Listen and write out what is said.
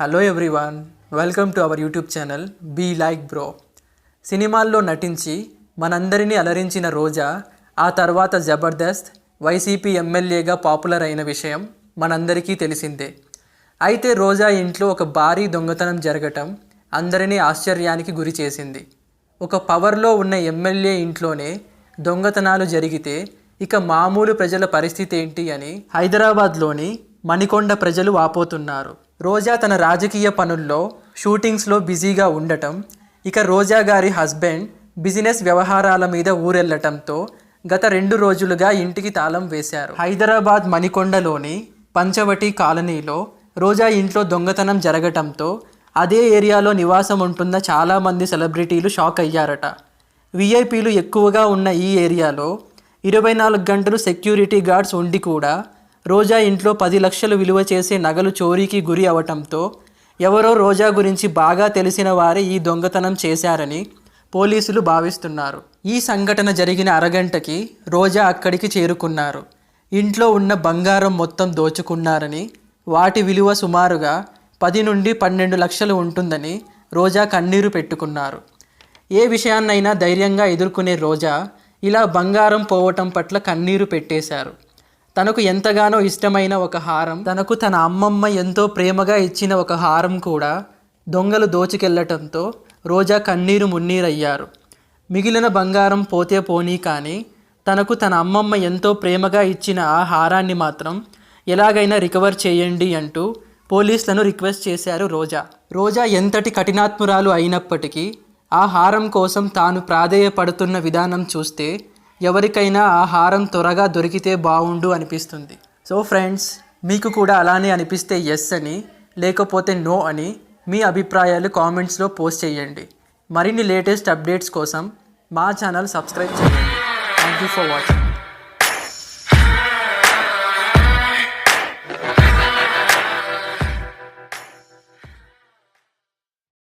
Hello everyone welcome to our YouTube channel be like bro సినిమాల్లో నటించి మనందరినీ అలరించిన రోజా ఆ తర్వాత జబర్దస్త్ వైసీపీ ఎమ్మెల్యేగా పాపులర్ అయిన విషయం మనందరికీ తెలిసిందే. అయితే రోజా ఇంట్లో ఒక భారీ దొంగతనం జరగటం అందరినీ ఆశ్చర్యానికి గురి చేసింది. ఒక పవర్లో ఉన్న ఎమ్మెల్యే ఇంట్లోనే దొంగతనాలు జరిగితే ఇక మామూలు ప్రజల పరిస్థితి ఏంటి అని హైదరాబాద్లోని మణికొండ ప్రజలు వాపోతున్నారు. రోజా తన రాజకీయ పనుల్లో షూటింగ్స్లో బిజీగా ఉండటం ఇక రోజా గారి హస్బెండ్ బిజినెస్ వ్యవహారాల మీద ఊరెళ్ళటంతో గత రెండు రోజులుగా ఇంటికి తాళం వేశారు. హైదరాబాద్ మణికొండలోని పంచవటి కాలనీలో రోజా ఇంట్లో దొంగతనం జరగటంతో అదే ఏరియాలో నివాసం ఉంటున్న చాలామంది సెలబ్రిటీలు షాక్ అయ్యారట. విఐపీలు ఎక్కువగా ఉన్న ఈ ఏరియాలో ఇరవై నాలుగు గంటలు సెక్యూరిటీ గార్డ్స్ ఉండి కూడా రోజా ఇంట్లో పది లక్షలు విలువ చేసే నగలు చోరీకి గురి అవటంతో ఎవరో రోజా గురించి బాగా తెలిసిన వారే ఈ దొంగతనం చేశారని పోలీసులు భావిస్తున్నారు. ఈ సంఘటన జరిగిన అరగంటకి రోజా అక్కడికి చేరుకున్నారు. ఇంట్లో ఉన్న బంగారం మొత్తం దోచుకున్నారని వాటి విలువ సుమారుగా పది నుండి పన్నెండు లక్షలు ఉంటుందని రోజా కన్నీరు పెట్టుకున్నారు. ఏ విషయాన్నైనా ధైర్యంగా ఎదుర్కొనే రోజా ఇలా బంగారం పోవటం పట్ల కన్నీరు పెట్టేశారు. తనకు ఎంతగానో ఇష్టమైన ఒక హారం తనకు తన అమ్మమ్మ ఎంతో ప్రేమగా ఇచ్చిన ఒక హారం కూడా దొంగలు దోచుకెళ్ళటంతో రోజా కన్నీరు మున్నీరయ్యారు. మిగిలిన బంగారం పోతే పోనీ కానీ తనకు తన అమ్మమ్మ ఎంతో ప్రేమగా ఇచ్చిన ఆ హారాన్ని మాత్రం ఎలాగైనా రికవర్ చేయండి అంటూ పోలీసులను రిక్వెస్ట్ చేశారు రోజా. రోజా ఎంతటి కఠినాత్మురాలు అయినప్పటికీ ఆ హారం కోసం తాను ప్రాధేయపడుతున్న విధానం చూస్తే ఎవరికైనా ఆహారం త్వరగా దొరికితే బాగుండు అనిపిస్తుంది. సో ఫ్రెండ్స్ మీకు కూడా అలానే అనిపిస్తే ఎస్ అని లేకపోతే నో అని మీ అభిప్రాయాలు కామెంట్స్లో పోస్ట్ చేయండి. మరిన్ని లేటెస్ట్ అప్డేట్స్ కోసం మా ఛానల్ సబ్స్క్రైబ్ చేయండి. Thank you for watching